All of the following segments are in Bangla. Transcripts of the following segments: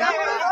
Yeah.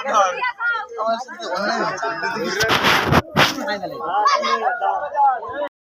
উপরে অন্যায় হচ্ছে।